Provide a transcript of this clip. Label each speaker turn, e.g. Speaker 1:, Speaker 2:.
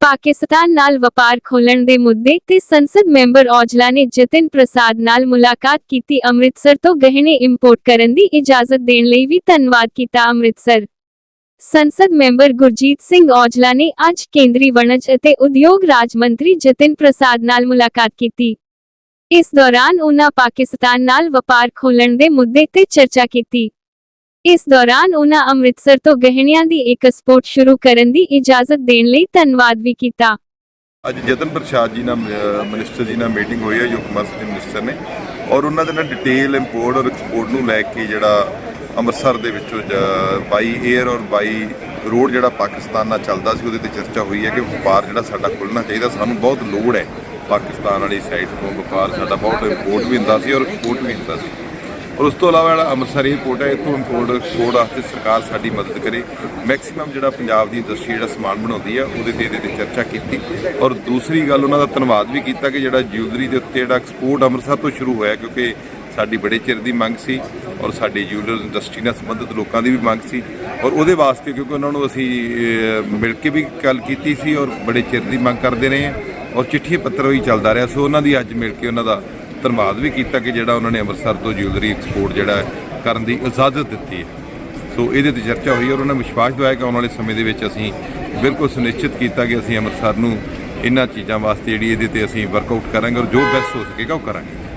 Speaker 1: ਪਾਕਿਸਤਾਨ ਨਾਲ ਵਪਾਰ ਖੋਲਣ ਦੇ ਮੁੱਦੇ ਤੇ ਸੰਸਦ ਮੈਂਬਰ ਔਜਲਾ ਨੇ ਜਤਿਨ ਪ੍ਰਸਾਦ ਨਾਲ ਮੁਲਾਕਾਤ ਕੀਤੀ। ਅੰਮ੍ਰਿਤਸਰ ਤੋਂ ਗਹਿਣੇ ਇੰਪੋਰਟ ਕਰਨ ਦੀ ਇਜਾਜ਼ਤ ਦੇਣ ਲਈ ਵੀ ਧੰਨਵਾਦ ਕੀਤਾ ਅੰਮ੍ਰਿਤਸਰ। ਸੰਸਦ ਮੈਂਬਰ ਗੁਰਜੀਤ ਸਿੰਘ ਔਜਲਾ ਨੇ ਅੱਜ ਕੇਂਦਰੀ ਵਣਜ ਅਤੇ ਉਦਯੋਗ ਰਾਜ ਮੰਤਰੀ ਜਤਿਨ ਪ੍ਰਸਾਦ ਨਾਲ ਮੁਲਾਕਾਤ ਕੀਤੀ। ਇਸ ਦੌਰਾਨ ਉਨ੍ਹਾਂ ਪਾਕਿਸਤਾਨ ਨਾਲ ਵਪਾਰ ਖੋਲਣ ਦੇ ਮੁੱਦੇ ਤੇ ਚਰਚਾ ਕੀਤੀ। ਇਸ ਦੌਰਾਨ ਉਨ੍ਹਾਂ ਅੰਮ੍ਰਿਤਸਰ ਤੋਂ ਗਹਿਣਿਆਂ ਦੀ ਇੱਕ ਐਕਸਪੋਰਟ ਸ਼ੁਰੂ ਕਰਨ ਦੀ ਇਜਾਜ਼ਤ ਦੇਣ ਲਈ ਧੰਨਵਾਦ ਵੀ ਕੀਤਾ।
Speaker 2: ਅੱਜ ਜਤਨ ਪ੍ਰਸਾਦ ਜੀ ਨਾਲ ਮਿਨਿਸਟਰ ਜੀ ਨਾਲ ਮੀਟਿੰਗ ਹੋਈ ਹੈ ਜੋ ਕਮਰਸ ਦੇ ਮਿਨਿਸਟਰ ਨੇ। ਔਰ ਉਹਨਾਂ ਦੇ ਨਾਲ ਡਿਟੇਲ ਇੰਪੋਰਟ ਔਰ ਐਕਸਪੋਰਟ ਨੂੰ ਲੈ ਕੇ ਜਿਹੜਾ ਅੰਮ੍ਰਿਤਸਰ ਦੇ ਵਿੱਚੋਂ ਬਾਈ 에ਅਰ ਔਰ ਬਾਈ ਰੋਡ ਜਿਹੜਾ ਪਾਕਿਸਤਾਨ ਨਾਲ ਚੱਲਦਾ ਸੀ, ਉਹਦੇ ਤੇ ਚਰਚਾ ਹੋਈ ਹੈ ਕਿ ਵਪਾਰ ਜਿਹੜਾ ਸਾਡਾ ਖੁੱਲ੍ਹਣਾ ਚਾਹੀਦਾ। ਸਾਨੂੰ ਬਹੁਤ ਲੋੜ ਹੈ ਪਾਕਿਸਤਾਨ ਵਾਲੀ ਸਾਈਡ ਤੋਂ ਵਪਾਰ। ਸਾਡਾ ਬਹੁਤ ਇੰਪੋਰਟ ਵੀ ਹੁੰਦਾ ਸੀ ਔਰ ਐਕਸਪੋਰਟ ਵੀ ਹੁੰਦਾ ਸੀ। ਔਰ ਉਸ ਤੋਂ ਇਲਾਵਾ ਜਿਹੜਾ ਅੰਮ੍ਰਿਤਸਰ ਏਅਰਪੋਰਟ ਹੈ, ਇੱਥੋਂ ਇੰਪੋਰਟ ਐਕਸਪੋਰਟ ਵਾਸਤੇ ਸਰਕਾਰ ਸਾਡੀ ਮਦਦ ਕਰੇ। ਮੈਕਸਿਮਮ ਜਿਹੜਾ ਪੰਜਾਬ ਦੀ ਇੰਡਸਟਰੀ ਜਿਹੜਾ ਸਮਾਨ ਬਣਾਉਂਦੀ ਹੈ, ਉਹਦੇ ਤੇ ਇਹਦੇ ਤੇ ਚਰਚਾ ਕੀਤੀ। ਔਰ ਦੂਸਰੀ ਗੱਲ ਉਹਨਾਂ ਦਾ ਧੰਨਵਾਦ ਵੀ ਕੀਤਾ ਕਿ ਜਿਹੜਾ ਜਿਊਲਰੀ ਦੇ ਉੱਤੇ ਜਿਹੜਾ ਐਕਸਪੋਰਟ ਅੰਮ੍ਰਿਤਸਰ ਤੋਂ ਸ਼ੁਰੂ ਹੋਇਆ, ਕਿਉਂਕਿ ਸਾਡੀ ਬੜੇ ਚਿਰ ਦੀ ਮੰਗ ਸੀ ਔਰ ਸਾਡੀ ਜਿਊਲਰ ਇੰਡਸਟਰੀ ਨਾਲ ਸੰਬੰਧਿਤ ਲੋਕਾਂ ਦੀ ਵੀ ਮੰਗ ਸੀ। ਔਰ ਉਹਦੇ ਵਾਸਤੇ ਕਿਉਂਕਿ ਉਹਨਾਂ ਨੂੰ ਅਸੀਂ ਮਿਲ ਕੇ ਵੀ ਗੱਲ ਕੀਤੀ ਸੀ ਔਰ ਬੜੇ ਚਿਰ ਦੀ ਮੰਗ ਕਰਦੇ ਰਹੇ ਹਾਂ। ਔਰ ਚਿੱਠੀ ਪੱਤਰ ਵੀ ਚੱਲਦਾ ਰਿਹਾ, ਸੋ ਉਹਨਾਂ ਦੀ ਅੱਜ ਮਿਲ ਕੇ ਉਹਨਾਂ ਦਾ ਧੰਨਵਾਦ ਵੀ ਕੀਤਾ ਕਿ ਜਿਹੜਾ ਉਹਨਾਂ ਨੇ ਅੰਮ੍ਰਿਤਸਰ ਤੋਂ ਜਿਊਲਰੀ ਐਕਸਪੋਰਟ ਜਿਹੜਾ ਕਰਨ ਦੀ ਇਜਾਜ਼ਤ ਦਿੱਤੀ ਹੈ। ਸੋ ਇਹਦੇ ਤੇ ਚਰਚਾ ਹੋਈ ਔਰ ਉਹਨਾਂ ਨੇ ਵਿਸ਼ਵਾਸ ਦਿਵਾਇਆ ਕਿ ਆਉਣ ਵਾਲੇ ਸਮੇਂ ਦੇ ਵਿੱਚ ਅਸੀਂ ਬਿਲਕੁਲ ਸੁਨਿਸ਼ਚਿਤ ਕੀਤਾ ਕਿ ਅਸੀਂ ਅੰਮ੍ਰਿਤਸਰ ਨੂੰ ਇਹਨਾਂ ਚੀਜ਼ਾਂ ਵਾਸਤੇ ਜਿਹੜੀ ਇਹਦੇ ਤੇ ਅਸੀਂ ਵਰਕਆਊਟ ਕਰਾਂਗੇ ਔਰ ਜੋ ਬੈਸਟ ਹੋ ਸਕੇਗਾ ਉਹ ਕਰਾਂਗੇ।